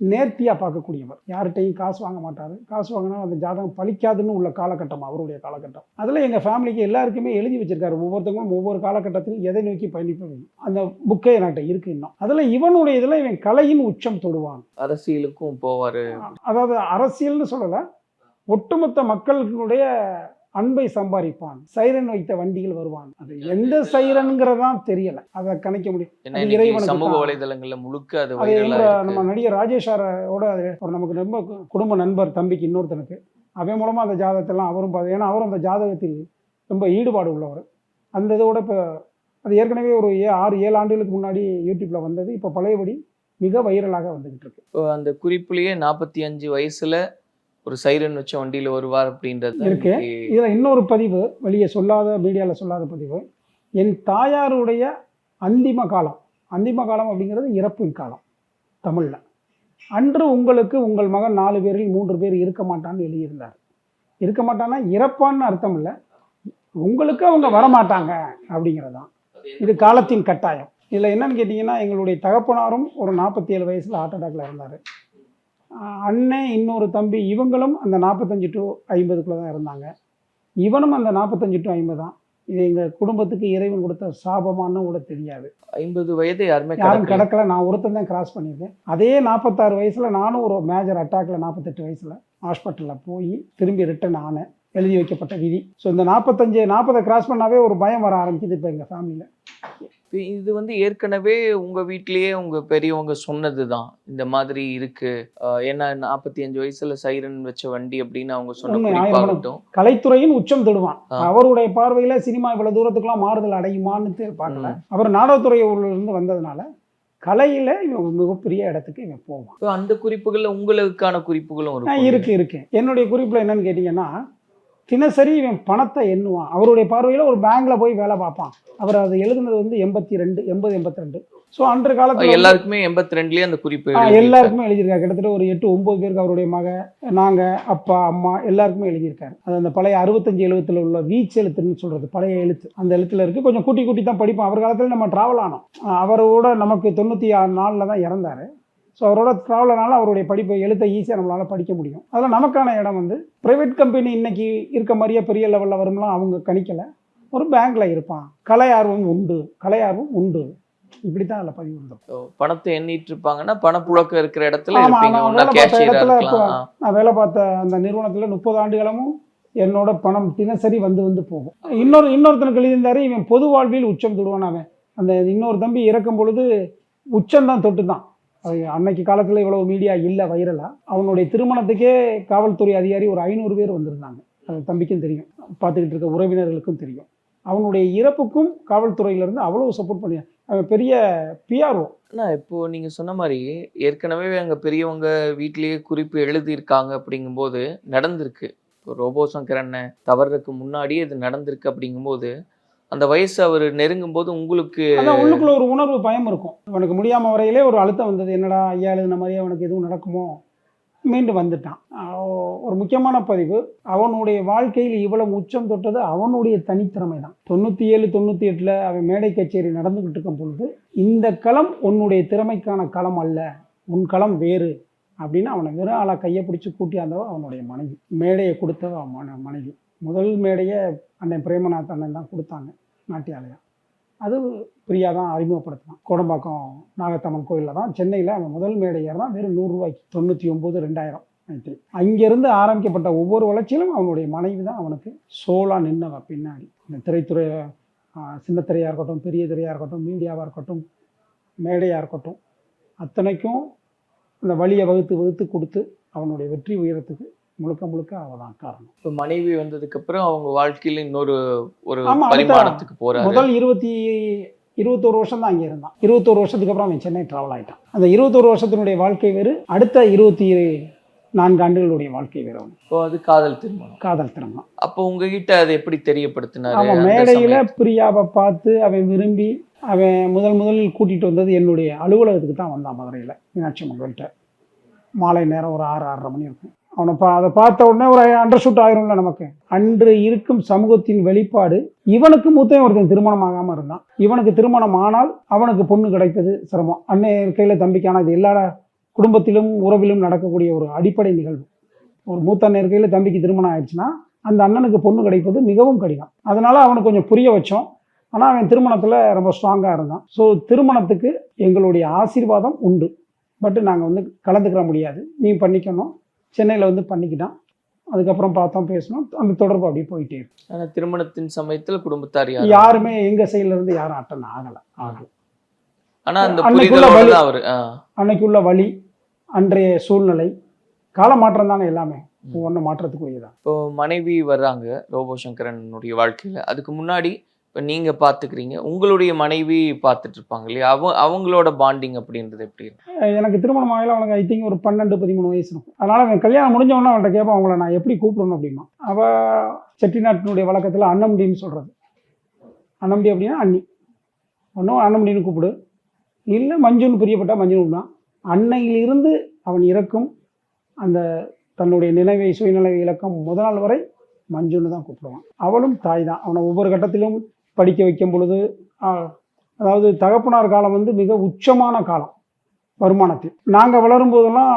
நேர்த்தியாக பார்க்கக்கூடியவர். யார்கிட்டையும் காசு வாங்க மாட்டார். காசு வாங்கினா அந்த ஜாதகம் பலிக்காதுன்னு உள்ள காலகட்டம் அவருடைய காலகட்டம். அதில் எங்கள் ஃபேமிலிக்கு எல்லாருக்குமே எழுதி வச்சிருக்காரு. ஒவ்வொருத்தவங்களும் ஒவ்வொரு காலகட்டத்தில் எதை நோக்கி பயணிப்பது அந்த புக்கே என்கிட்ட இருக்கு இன்னும். அதில் இவனுடைய இதில் இவன் கலையின் உச்சம் தொடுவான். அரசியலுக்கும் போவாரு. அதாவது அரசியல்னு சொல்லலை. ஒட்டுமொத்த மக்களுடைய அன்பை சம்பாதிப்பான். சைரன் வைத்த வண்டிகள் வருவான். அது எந்த சைரனுங்கிறதான் தெரியல. அதை கணிக்க முடியும். இறைவனுக்கு சமூக. வலைதளங்கள்ல முழுக்க அது நம்ம நடிகர் ராஜேஷாரோட ஒரு நமக்கு ரொம்ப குடும்ப நண்பர் தம்பிக்கு இன்னொருத்தனுக்கு. அவன் மூலமா அந்த ஜாதகத்தெல்லாம் அவரும் பார்த்து ஏன்னா அவரும் அந்த ஜாதகத்தில் ரொம்ப ஈடுபாடு உள்ளவர். அந்த இதோட இப்போ அது ஏற்கனவே ஒரு ஏ ஆறு ஏழு ஆண்டுகளுக்கு முன்னாடி யூடியூப்ல வந்தது. இப்போ பழையபடி மிக வைரலாக வந்துகிட்டு இருக்கு. இப்போ அந்த குறிப்புலயே நாற்பத்தி அஞ்சு வயசுல ஒரு சைரன் வச்ச வண்டியில வருவார் அப்படின்றது இருக்கு. இதில் இன்னொரு பதிவு வெளியே சொல்லாத மீடியாவில் சொல்லாத பதிவு. என் தாயாருடைய அந்திம காலம். அந்திம காலம் அப்படிங்கிறது இறப்பின் காலம் தமிழில். அன்று உங்களுக்கு உங்கள் மகன் நாலு பேரில் மூன்று பேர் இருக்க மாட்டான்னு எழுதியிருந்தார். இருக்க மாட்டான்னா இறப்பான்னு அர்த்தம் இல்லை. உங்களுக்கு அவங்க வரமாட்டாங்க அப்படிங்கிறதான். இது காலத்தின் கட்டாயம். இதில் என்னன்னு கேட்டிங்கன்னா எங்களுடைய தகப்பனாரும் ஒரு நாற்பத்தி ஏழு வயசில் ஹார்ட் அட்டாக்ல இருந்தார் அண்ணன் இன்னொரு தம்பி இவங்களும் அந்த நாற்பத்தஞ்சு டு ஐம்பதுக்குள்ளே தான் இருந்தாங்க. இவனும் அந்த நாற்பத்தஞ்சு டு ஐம்பது தான். இது எங்கள் குடும்பத்துக்கு இறைவன் கொடுத்த சாபமானு கூட தெரியாது. ஐம்பது வயது யாருமே யாரும் கடக்கல. நான் ஒருத்தன் தான் கிராஸ் பண்ணியிருக்கேன். அதே நாற்பத்தாறு வயசில் நானும் ஒரு மேஜர் அட்டாக்ல நாற்பத்தெட்டு வயசில் ஹாஸ்பிட்டலில் போய் திரும்பி ரிட்டர்ன் ஆனேன். எழுதி வைக்கப்பட்ட விதி. ஸோ இந்த நாற்பத்தஞ்சு நாற்பதை கிராஸ் பண்ணாவே ஒரு பயம் வர ஆரம்பிக்குது இப்போ எங்கள் ஃபேமிலியில் இது வந்து ஏற்கனவே உங்க வீட்லயே உங்க பெரியவங்க சொன்னதுதான். இந்த மாதிரி இருக்கு. ஆஹ் ஏன்னா நாற்பத்தி அஞ்சு வயசுல சைரன் வச்ச வண்டி அப்படின்னு அவங்க சொன்ன கலைத்துறையின் உச்சம் தொடுவான். அவருடைய பார்வையில் சினிமா இவ்வளோ தூரத்துக்குலாம் மாறுதல் அடையுமான்னு பார்க்கல. அவர் நாடகத்துறை இருந்து வந்ததுனால கலையில் இவன் மிகப்பெரிய இடத்துக்கு இவன் போவான். அந்த குறிப்புகள்ல உங்களுக்கான குறிப்புகளும் இருக்கு இருக்கு. என்னுடைய குறிப்பில் என்னன்னு கேட்டிங்கன்னா தினசரி இவன் பணத்தை எண்ணுவான். அவருடைய பார்வையில் ஒரு பேங்க்ல போய் வேலை பார்ப்பான். அவர் அதை எழுதுனது வந்து எண்பத்தி ரெண்டு எண்பது எண்பத்தி ரெண்டு. ஸோ அன்று காலத்தில் எல்லாருக்குமே எண்பத்தி ரெண்டுலயே அந்த குறிப்பு. எல்லாருக்குமே எழுதியிருக்காரு. கிட்டத்தட்ட ஒரு எட்டு ஒன்பது பேருக்கு அவருடைய மக நாங்க அப்பா அம்மா எல்லாருக்குமே எழுதியிருக்காரு. அது அந்த பழைய அறுபத்தஞ்சு எழுபத்துல உள்ள வீச்சு எழுத்துன்னு சொல்றது பழைய எழுத்து. அந்த எழுத்துல இருக்கு. கொஞ்சம் கூட்டி கூட்டி தான் படிப்போம். அவர் காலத்துல நம்ம டிராவல் ஆனோம். அவரோட நமக்கு தொண்ணூற்றி ஆறு நாளில் தான் இறந்தாரு. ஸோ அவரோட ட்ராவலனால அவருடைய படிப்பை எழுத்தை ஈஸியாக நம்மளால் படிக்க முடியும். அதில் நமக்கான இடம் வந்து ப்ரைவேட் கம்பெனி இன்னைக்கு இருக்க மாதிரியே பெரிய லெவலில் வரும்லாம் அவங்க கணிக்கலை. ஒரு பேங்க்ல இருப்பான். கலை ஆர்வம் உண்டு. கலை ஆர்வம் உண்டு. இப்படி தான் அதில் பதிவு இருந்தோம் பணத்தை எண்ணிட்டு இருப்பாங்கன்னா பணப்புழக்கம் இருக்கிற இடத்துல நான் வேலை பார்த்த கேஷியரா இடத்துல இருக்கலாம். ஆ. நான் வேலை பார்த்த அந்த நிறுவனத்தில் முப்பது ஆண்டுகளமும் என்னோட பணம் தினசரி வந்து வந்து போகும். இன்னொரு இன்னொருத்தனுக்கு எழுதியிருந்தாரு இவன் பொது வாழ்வில் உச்சம் தொடுவான் அவன். அந்த இன்னொரு தம்பி இறக்கும் பொழுது உச்சம் தான் தொட்டு தான் அன்னைக்கு காலத்தில் இவ்வளவு மீடியா இல்லை வைரலாக அவனுடைய திருமணத்துக்கே காவல்துறை அதிகாரி ஒரு ஐநூறு பேர் வந்திருந்தாங்க. அது தம்பிக்கும் தெரியும். பார்த்துக்கிட்டு இருக்க உறவினர்களுக்கும் தெரியும். அவனுடைய இறப்புக்கும் காவல்துறையிலேருந்து அவ்வளோ சப்போர்ட் பண்ணி அவன் பெரிய பிஆர்ஓ அண்ணா இப்போ நீங்கள் சொன்ன மாதிரி ஏற்கனவே அங்கே பெரியவங்க வீட்டிலேயே குறிப்பு எழுதியிருக்காங்க அப்படிங்கும்போது நடந்திருக்கு. இப்போ ரோபோ சங்கரண்ண தவறுறதுக்கு முன்னாடியே இது நடந்திருக்கு அப்படிங்கும்போது அந்த வயசு அவர் நெருங்கும் போது உங்களுக்கு உள்ளுக்குள்ள ஒரு உணர்வு பயம் இருக்கும். அவனுக்கு முடியாம வரையிலே ஒரு அழுத்தம் வந்தது. என்னடா ஐயா எழுதின மாதிரியே அவனுக்கு எதுவும் நடக்குமோ? மீண்டும் வந்துட்டான். ஒரு முக்கியமான பதிவு. அவனுடைய வாழ்க்கையில் இவ்வளவு உச்சம் தொட்டது அவனுடைய தனித்திறமை தான் தொண்ணூற்றி ஏழு தொண்ணூற்றி எட்டில் அவன் மேடை கச்சேரி நடந்துக்கிட்டு இருக்கும் பொழுது இந்த களம் உன்னுடைய திறமைக்கான களம் அல்ல உன் களம் வேறு அப்படின்னு அவனை வெறும் ஆளாக கையை பிடிச்சி கூட்டியாந்தவ அவனுடைய மனைவி. மேடையை கொடுத்தவ அவன் மன- மனைவி. முதல் மேடையை அண்ணன் பிரேமநாத் அண்ணன் தான் கொடுத்தாங்க நாட்டியாலயம் அது பிரியா தான் அறிமுகப்படுத்தினான். கோடம்பாக்கம் நாகத்தம்மன் கோயிலில் தான். சென்னையில் அவன் முதல் மேடையர் தான். வெறும் நூறுரூவாய்க்கு தொண்ணூற்றி ஒம்பது ரெண்டாயிரம் நைட்டு அங்கேருந்து ஆரம்பிக்கப்பட்ட ஒவ்வொரு வளர்ச்சியிலும் அவனுடைய மனைவி தான் அவனுக்கு சோலாக நின்னவ பின்னாடி. இந்த திரைத்துறை சின்னத்திரையாக சின்ன திரையாக இருக்கட்டும் பெரிய திரையாக இருக்கட்டும் மீடியாவாக இருக்கட்டும் மேடையாக இருக்கட்டும் அத்தனைக்கும் அந்த வழியை வகுத்து வகுத்து கொடுத்து அவனுடைய வெற்றி உயரத்துக்கு முழுக்க முழுக்க அவ தான் காரணம். இப்போ மனைவி வந்ததுக்கு அப்புறம் அவங்க வாழ்க்கையில இன்னொரு ஒரு பரிமாணத்துக்கு போறாரு. முதல் இருபத்தி இருபத்தோரு வருஷம் தான் அங்கே இருந்தான். இருபத்தோரு வருஷத்துக்கு அப்புறம் அவன் சென்னை டிராவல் ஆயிட்டான். அந்த இருபத்தோரு வருஷத்தினுடைய வாழ்க்கை வேறு அடுத்த இருபத்தி நான்கு ஆண்டுகளுடைய வாழ்க்கை வேறு இப்போ அது காதல் திருமணம். காதல் திருமணம். அப்போ உங்ககிட்ட அதை எப்படி தெரியப்படுத்தினாரு? அவன் மேடையில்? பிரியாவை பார்த்து அவன் விரும்பி அவன் முதல் முதலில் கூட்டிகிட்டு வந்தது என்னுடைய அலுவலகத்துக்கு தான் வந்தான் மதுரையில். மீனாட்சி அம்மன்கிட்ட மாலை நேரம் ஒரு ஆறு ஆறரை மணி இருக்கும். அவனை பா அதை பார்த்த உடனே ஒரு அண்டர்ஷூட் ஆயிரும்ல நமக்கு. அன்று இருக்கும் சமூகத்தின் வெளிப்பாடு இவனுக்கு மூத்தவன் ஒருத்தன் திருமணம் ஆகாமல் இருந்தான். இவனுக்கு திருமணம் ஆனால் அவனுக்கு பொண்ணு கிடைப்பது சிரமம். அன்னை கையில் தம்பிக்கான இது எல்லா குடும்பத்திலும் உறவிலும் நடக்கக்கூடிய ஒரு அடிப்படை நிகழ்வு. ஒரு மூத்த அண்ணன் இருக்கையில் தம்பிக்கு திருமணம் ஆயிடுச்சுன்னா அந்த அண்ணனுக்கு பொண்ணு கிடைப்பது மிகவும் கடினம். அதனால அவனுக்கு கொஞ்சம் புரிய வச்சோம். ஆனால் அவன் திருமணத்தில் ரொம்ப ஸ்ட்ராங்காக இருந்தான். ஸோ திருமணத்துக்கு எங்களுடைய ஆசீர்வாதம் உண்டு. பட் நாங்கள் வந்து கலந்துக்கிற முடியாது. நீ பண்ணிக்கணும். சென்னையில் வந்து பண்ணிக்கிட்டான். அதுக்கப்புறம் பார்த்தோம் பேசணும் அந்த தொடர்பு அப்படியே போயிட்டே இருக்கு. திருமணத்தின் சமயத்துல குடும்பத்தார் யாரும்? எங்கள் சைடுல இருந்து யாரும் அட்டன் ஆகலை ஆகலை. ஆனா அந்த வழி-. அன்னைக்குள்ள வழி அன்றைய சூழ்நிலை கால மாற்றம் தானே எல்லாமே. ஒவ்வொன்றும் மாற்றத்துக்குரியதான் இப்போ மனைவி வர்றாங்க ரோபோ சங்கரனுடைய வாழ்க்கையில. அதுக்கு முன்னாடி இப்போ நீங்கள் பார்த்துக்கிறீங்க உங்களுடைய மனைவி பார்த்துட்டு இருப்பாங்க இல்லையா அவ அவங்களோட பாண்டிங் அப்படின்றது எப்படி எனக்கு திருமணம் ஆகல அவனுக்கு ஐ திங்க் ஒரு பன்னெண்டு பதிமூணு வயசு இருக்கும். அதனால் அவன் கல்யாணம் முடிஞ்ச அவன்கிட்ட கேட்பான் அவங்கள நான் எப்படி கூப்பிடணும்? அப்படிமா அவள் செட்டிநாட்டினுடைய வழக்கத்தில் அண்ணம்டின்னு சொல்கிறது அண்ணம்டி அப்படின்னா அண்ணி. ஒன்றும் அண்ணம்டின்னு கூப்பிடு. இல்லை மஞ்சுன்னு பிரியப்பட்டா மஞ்சுன்னு தான் அன்னையிலிருந்து அவன் இறக்கும் அந்த தன்னுடைய நினைவை சுயநினைவை இலக்கம் முதல் நாள் வரை மஞ்சுன்னு தான் கூப்பிடுவான். அவளும் தாய் தான். அவனை ஒவ்வொரு கட்டத்திலும் படிக்க வைக்கும் பொழுது அதாவது தகப்பனார் காலம் வந்து மிக உச்சமான காலம் வருமானத்தில். நாங்கள் வளரும் போதெல்லாம்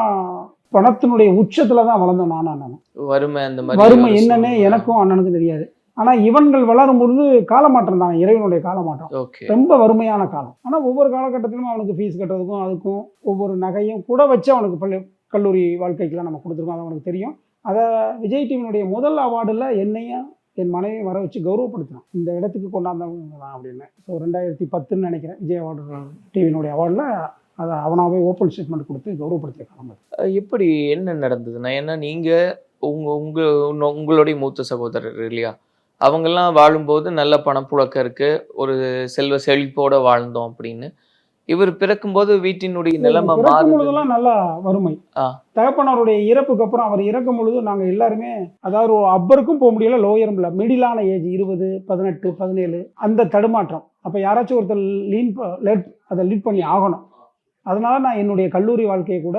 பணத்தினுடைய உச்சத்தில் தான் வளர்ந்தோம் நானும் அண்ணனும். வறுமை அந்த மாதிரி வறுமை என்னன்னே. எனக்கும் அண்ணனுக்கும் தெரியாது. ஆனால் இவன்கள் வளரும் பொழுது காலமாற்றம் தான் இறைவனுடைய காலமாற்றம். ரொம்ப வறுமையான காலம். ஆனால் ஒவ்வொரு காலகட்டத்திலும் அவனுக்கு ஃபீஸ் கட்டுறதுக்கும் அதுக்கும் ஒவ்வொரு நகையும் கூட வச்சு அவனுக்கு பள்ளி கல்லூரி வாழ்க்கைக்கெல்லாம் நம்ம கொடுத்துருக்கோம் அது அவனுக்கு தெரியும். அதை விஜய் டிவியினுடைய முதல் அவார்டில் என்னையும் என் மனைவியை வர வச்சு கௌரவப்படுத்தினோம் இந்த இடத்துக்கு கொண்டாந்தவங்க தான் அப்படின்னு. ஸோ ரெண்டாயிரத்தி பத்துன்னு நினைக்கிறேன். விஜய் அவார்டு டிவியினுடைய அவார்டில் அதை அவனாவே ஓப்பன் ஸ்டேட்மெண்ட் கொடுத்து கௌரவப்படுத்திய காலம் எப்படி என்ன நடந்ததுன்னா ஏன்னா நீங்கள் உங்கள் உங்கள் உங்களுடைய மூத்த சகோதரர் இல்லையா? அவங்கெல்லாம் வாழும்போது நல்ல பணப்புழக்கம் இருக்குது ஒரு செல்வ செழிப்போடு வாழ்ந்தோம் அப்படின்னு. இவர் பிறக்கும்போது வீட்டினுடைய நிலைமை பிறக்கும் பொழுதெல்லாம் நல்லா வறுமை. ஆ. தகப்பனாருடைய இறப்புக்கு அப்புறம் அவர் இறக்கும் பொழுது நாங்கள் எல்லாருமே அதாவது அப்பருக்கும் போக முடியல லோயரும் இல்லை மிடிலான ஏஜ் இருபது பதினெட்டு பதினேழு அந்த தடுமாற்றம். அப்போ யாராச்சும் ஒருத்தர் லீன் லேட் அதை லீட் பண்ணி ஆகணும். அதனால நான் என்னுடைய கல்லூரி வாழ்க்கையை கூட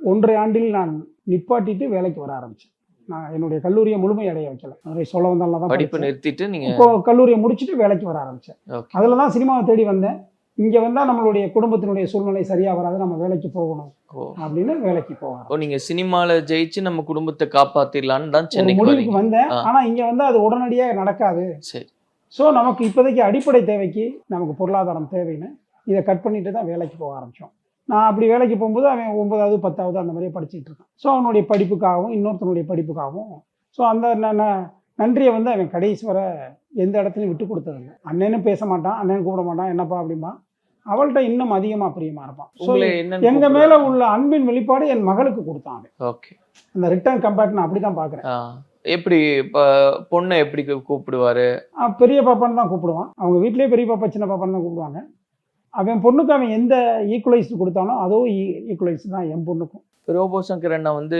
ஒன்றரை ஆண்டில் நான் நிப்பாட்டிட்டு வேலைக்கு வர ஆரம்பித்தேன் நான் என்னுடைய கல்லூரியை முழுமை அடைய வைக்கல. அதை சொல்ல வந்தால தான் படிப்பு. நிறுத்திட்டு நீங்க இப்போ கல்லூரியை முடிச்சுட்டு வேலைக்கு வர ஆரம்பித்தேன் Okay. அதில் தான் சினிமாவை தேடி வந்தேன். இங்கே வந்தால் நம்மளுடைய குடும்பத்தினுடைய சூழ்நிலை சரியாக வராது நம்ம வேலைக்கு போகணும். அப்படின்னு வேலைக்கு போவார் ஓ நீங்க சினிமால ஜெயிச்சு நம்ம குடும்பத்தை காப்பாத்திடலான்னு தான் சென்னைக்கு முடிவுக்கு வந்தேன். ஆனால் இங்கே வந்து அது உடனடியாக நடக்காது. சரி. ஸோ நமக்கு இப்போதைக்கு அடிப்படை தேவைக்கு நமக்கு பொருளாதாரம் தேவைன்னு இதை கட் பண்ணிட்டு தான் வேலைக்கு போக ஆரம்பித்தோம் நான் அப்படி வேலைக்கு போகும்போது அவன் ஒன்பதாவது பத்தாவது அந்த மாதிரியே படிச்சுட்டு இருக்கான். ஸோ அவனுடைய படிப்புக்காகவும் இன்னொருத்தனுடைய படிப்புக்காகவும். ஸோ அந்த நன்றியை வந்து அவன் கடைசி வரை எந்த இடத்துலையும் விட்டு கொடுத்ததில்லை. அண்ணனும் பேச மாட்டான் அண்ணன் கூப்பிட மாட்டான் என்னப்பா அப்படிம்பா? அவள்கிட்ட இன்னும் அதிகமாக பிரியமாக இருப்பான். ஸோ உங்களை என்னன்னு எங்க மேல உள்ள அன்பின் வெளிப்பாடு என் மகளுக்கு கொடுத்தான் ஓகே அந்த ரிட்டர்ன் கம்பேக்ட் நான் அப்படி தான் பார்க்குறேன் எப்படி இப்ப பொண்ணை எப்படி கூப்பிடுவாரு? பெரிய பாப்பான்னு தான் கூப்பிடுவான். அவங்க வீட்லயே பெரிய பாப்பா சின்ன பாப்பான்னு தான் கூப்பிடுவாங்க. அவன் பொண்ணுக்கு அவன் எந்த ஈக்குவலைஸ் கொடுத்தானோ அதோ ஈக்குவலைஸ் தான் என் பொண்ணுக்கும். ரோபோ சங்கர் அண்ணா வந்து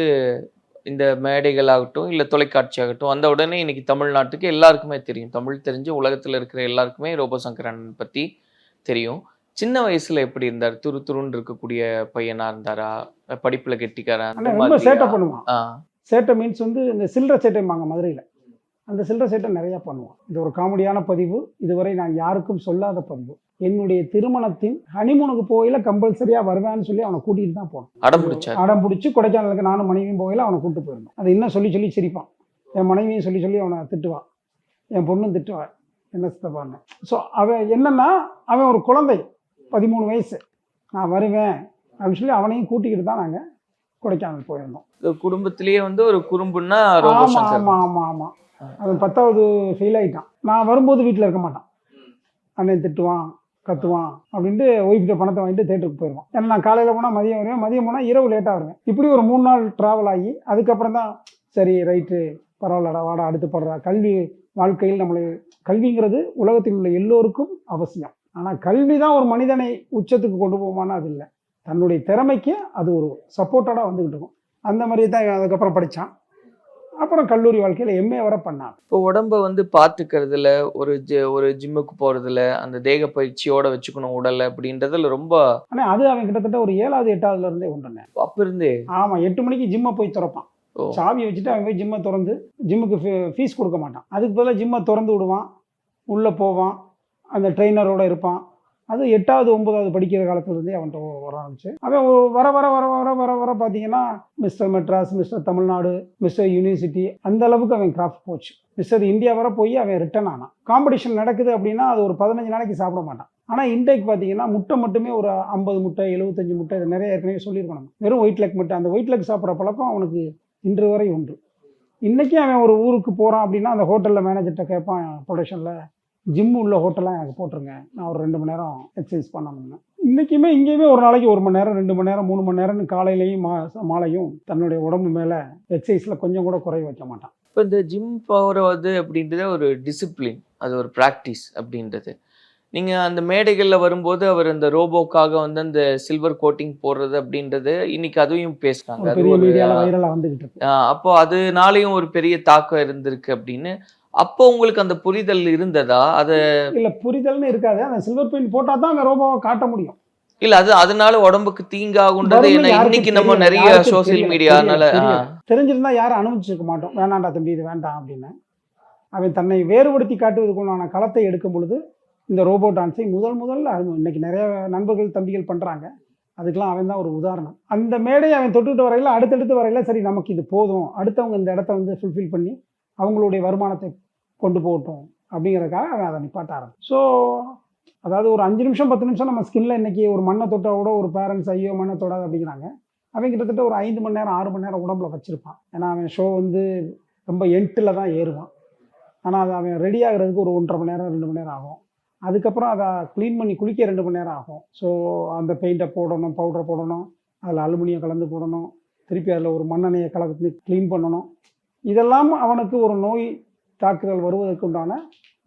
இந்த மேடைகள் ஆகட்டும் இல்லை தொலைக்காட்சி ஆகட்டும் வந்த உடனே இன்னைக்கு தமிழ்நாட்டுக்கு எல்லாருக்குமே தெரியும். தமிழ் தெரிஞ்சு உலகத்தில் இருக்கிற எல்லாருக்குமே ரோபோ சங்கர் அண்ணன் பற்றி தெரியும். சின்ன வயசுல எப்படி இருந்தார்? துரு துருன்னு இருக்கக்கூடிய பையனா இருந்தாரா? படிப்புல கெட்டிக்காரா? ரொம்ப? சேட்டை பண்ணுவான். சேட்டை மீன்ஸ் வந்து இந்த சில்லற சேட்டைம்பாங்க மதுரையில். அந்த சில்லற சேட்டை நிறையா பண்ணுவான். இது ஒரு காமெடியான பதிவு. இதுவரை நான் யாருக்கும் சொல்லாத பதிவு. என்னுடைய திருமணத்தின் ஹனிமூனுக்கு போகையில் கம்பல்சரியாக வருவேன்னு சொல்லி அவனை கூட்டிகிட்டு தான் போனோம். அடம் பிடிச்சார். அடம் பிடிச்சி கொடைக்கானலுக்கு நானும் மனைவியும் போகையில் அவனை கூட்டு போயிருந்தோம். அதை இன்னும் சொல்லி சொல்லி சிரிப்பான். என் மனைவியும் சொல்லி சொல்லி அவனை திட்டுவான் என் பொண்ணும் திட்டுவான் என்ன சித்தப்பான்னு. ஸோ அவன் என்னன்னா அவன் ஒரு குழந்தை. பதிமூணு வயசு. நான் வருவேன் அப்படின்னு சொல்லி அவனையும் கூட்டிக்கிட்டு தான் நாங்கள் கொடைக்கானல் போயிருந்தோம். குடும்பத்திலேயே வந்து ஒரு குறும்புன்னா ஆமாம் ஆமாம் ஆமாம் ஆமாம் அவன் பத்தாவது ஃபெயில் ஆகிட்டான் நான் வரும்போது வீட்டில் இருக்க மாட்டான். அண்ணன் திட்டுவான் கத்துவான் அப்படின்ட்டு ஒய்ஃப்கிட்ட பணத்தை வாங்கிட்டு தேட்டருக்கு போயிடுவான் ஏன்னா நான் காலையில் போனால் மதியம் வருவேன் மதியம் போனால் இரவு லேட்டாக வருவேன். இப்படி ஒரு மூணு நாள் ட்ராவல் ஆகி அதுக்கப்புறம் தான் சரி ரைட்டு பரவாயில்லடா வாடா அடுத்து படுறா. கல்வி வாழ்க்கையில் நம்மளை கல்விங்கிறது உலகத்தில் உள்ள எல்லோருக்கும் அவசியம். ஆனால் கல்வி தான் ஒரு மனிதனை உச்சத்துக்கு கொண்டு போகுமானா அது இல்லை. தன்னுடைய திறமைக்கு அது ஒரு சப்போர்ட்டடாக வந்துக்கிட்டு இருக்கும். அந்த மாதிரி தான் அதுக்கப்புறம் படித்தான் அப்புறம் கல்லூரி வாழ்க்கையில் எம்ஏ வரை பண்ணான். இப்போ உடம்ப வந்து பார்த்துக்கிறதுல ஒரு ஜி- ஒரு ஜிம்முக்கு போறதுல அந்த தேக பயிற்சியோட வச்சுக்கணும் உடலை அப்படின்றதுல ரொம்ப ஆனால் அது அவன் கிட்டத்தட்ட ஒரு ஏழாவது எட்டாவதுல இருந்தே உண்டுனே அப்ப இருந்தே? ஆமாம் எட்டு மணிக்கு ஜிம்மை போய் திறப்பான். ஓ. சாவியை வச்சுட்டு அவன் போய் ஜிம்மை திறந்து ஜிம்முக்கு ஃபீஸ் கொடுக்க மாட்டான். அதுக்கு பதிலாக ஜிம்மை திறந்து விடுவான். உள்ளே போவான். அந்த ட்ரெயினரோட இருப்பான். அது எட்டாவது ஒன்பதாவது படிக்கிற காலத்துலேருந்தே அவன்கிட்ட வர ஆரம்பிச்சு. அவன் வர வர வர வர வர வர பார்த்தீங்கன்னா mister Madras mister Tamil Nadu mister university அந்த அளவுக்கு அவன் கிராஃப்ட் போச்சு. மிஸ்டர் இந்தியா வர போய் அவன் ரிட்டர்ன் ஆனான். காம்படிஷன் நடக்குது அப்படின்னா அது ஒரு பதினஞ்சு நாளைக்கு சாப்பிட மாட்டான். ஆனால் இன்டேக் பார்த்தீங்கன்னா முட்டை மட்டுமே ஒரு ஐம்பது முட்டை எழுபத்தஞ்சு முட்டை இது நிறைய ஏற்கனவே சொல்லியிருக்கோம் நம்ம வெறும் ஒயிட் லெக் முட்டை அந்த ஒயிட் லெக் சாப்பிட்ற பழக்கம் அவனுக்கு இன்று வரை உண்டு. இன்றைக்கி அவன் ஒரு ஊருக்கு போகிறான் அப்படின்னா அந்த ஹோட்டலில் மேனேஜர்கிட்ட கேட்பான் ப்ரொடக்ஷனில் ஜிம் உள்ள ஹோட்டலாக எனக்கு போட்டுருங்க. நான் ஒரு ரெண்டு மணி நேரம் எக்ஸசைஸ் பண்ணணும்னு இன்றைக்குமே இங்கேயுமே ஒரு நாளைக்கு ஒரு மணி நேரம் ரெண்டு மணி நேரம் மூணு மணி நேரம்னு காலையிலையும் மா மாலையும் தன்னுடைய உடம்பு மேலே எக்ஸசைஸில் கொஞ்சம் கூட குறை வைக்க மாட்டான். இப்போ இந்த ஜிம் போகிறது அப்படின்றது ஒரு டிசிப்ளின் அது ஒரு ப்ராக்டிஸ் அப்படின்றது. நீங்க அந்த மேடைகள்ல வரும்போது அவர் அந்த ரோபோக்காக வந்து அந்த சில்வர் கோட்டிங் போடுறது அப்படின்றது இன்னைக்கு அதையும் பேசுறாங்க. ஒரு அது ஒரு அப்போ அதனாலையும் ஒரு பெரிய தாக்கம் இருந்திருக்கு அப்படின்னு அப்போ உங்களுக்கு அந்த புரிதல் இருந்ததா? அது இல்லை புரிதல்னு இருக்காது. அந்த சில்வர் பெயிண்ட் போட்டால் தான் அந்த ரோபோவை காட்ட முடியும். இல்ல அது அதனால உடம்புக்கு தீங்காகுன்றது யாருக்கும் இன்னைக்கு நம்ம நிறைய சோசியல் மீடியானால தெரிஞ்சிருந்தா யாரும் அனுமதிச்சிருக்க மாட்டோம். வேணாண்டா தம்பி இது வேண்டாம் அப்படின்னு. அவன் தன்னை வேறுபடுத்தி காட்டுவதற்குள்ளான களத்தை எடுக்கும் பொழுது இந்த ரோபோ டான்ஸை முதல் முதல்ல. இன்னைக்கு நிறைய நண்பர்கள் தம்பிகள் பண்ணுறாங்க அதுக்கெல்லாம் அவன் தான் ஒரு உதாரணம். அந்த மேடையை அவன் தொட்டுட்டு வரையில அடுத்தடுத்து வரையில சரி நமக்கு இது போதும். அடுத்தவங்க இந்த இடத்த வந்து ஃபுல்ஃபில் பண்ணி அவங்களுடைய வருமானத்தை கொண்டு போகட்டும் அப்படிங்கிறதுக்காக அவன் அதை நிப்பாட்ட ஆரம்பிச்சு ஸோ அதாவது ஒரு அஞ்சு நிமிஷம் பத்து நிமிஷம் நம்ம ஸ்கின்ல இன்னைக்கு ஒரு மண்ணை தொட்டா கூட ஒரு பேரண்ட்ஸ் ஐயோ மண்ணை தொடாது அப்படிங்கிறாங்க. அவன் கிட்டத்தட்ட ஒரு ஐந்து மணி நேரம் ஆறு மணி நேரம் உடம்புல வச்சுருப்பான். ஏன்னா அவன் ஷோ வந்து ரொம்ப எண்டில் தான் ஏறுவான். ஆனால் அது அவன் ரெடி ஆகிறதுக்கு ஒரு ஒன்றரை மணி நேரம் ரெண்டு மணி நேரம் ஆகும். அதுக்கப்புறம் அதை க்ளீன் பண்ணி குளிக்க ரெண்டு மணி நேரம் ஆகும். ஸோ அந்த பெயிண்ட்டை போடணும் பவுடரை போடணும் அதில் அலுமினியம் கலந்து போடணும் திருப்பி அதில் ஒரு மண்ணெண்ணெயை கலந்து க்ளீன் பண்ணணும். இதெல்லாம் அவனுக்கு ஒரு நோய் தாக்குதல் வருவதற்கு உண்டான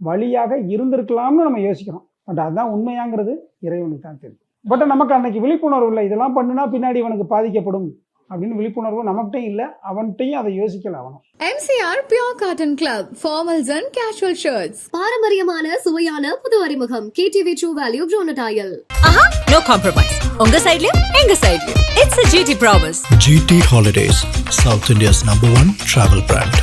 வழியாக இருந்திருக்கலாம்னு நம்ம யோசிக்கிறோம். பட் அதுதான் உண்மையாங்கிறது இறைவனுக்கு தான் தெரியும். பட் நமக்கு அன்னைக்கு விழிப்புணர்வு இல்லை. இதெல்லாம் பண்ணுனா பின்னாடி இவனுக்கு பாதிக்கப்படும் அப்படின்னு விழிப்புணர்வு நமக்கிட்டையும் இல்லை. அவன்கிட்டையும் அதை யோசிக்கல அவனும். MCR Pure Cotton Club, formals and casual shirts. பாரம்பரியமான சுவையான புது அறிமுகம். கேடிவி ட்ரூ வேல்யூ ப்ரோனட் ஆயில் ஆஹா நோ காம்ப்ரமைஸ் உங்க சைடுலயும் எங்க சைடுலயும் it's a GT promise GT Holidays, South India's number one travel brand.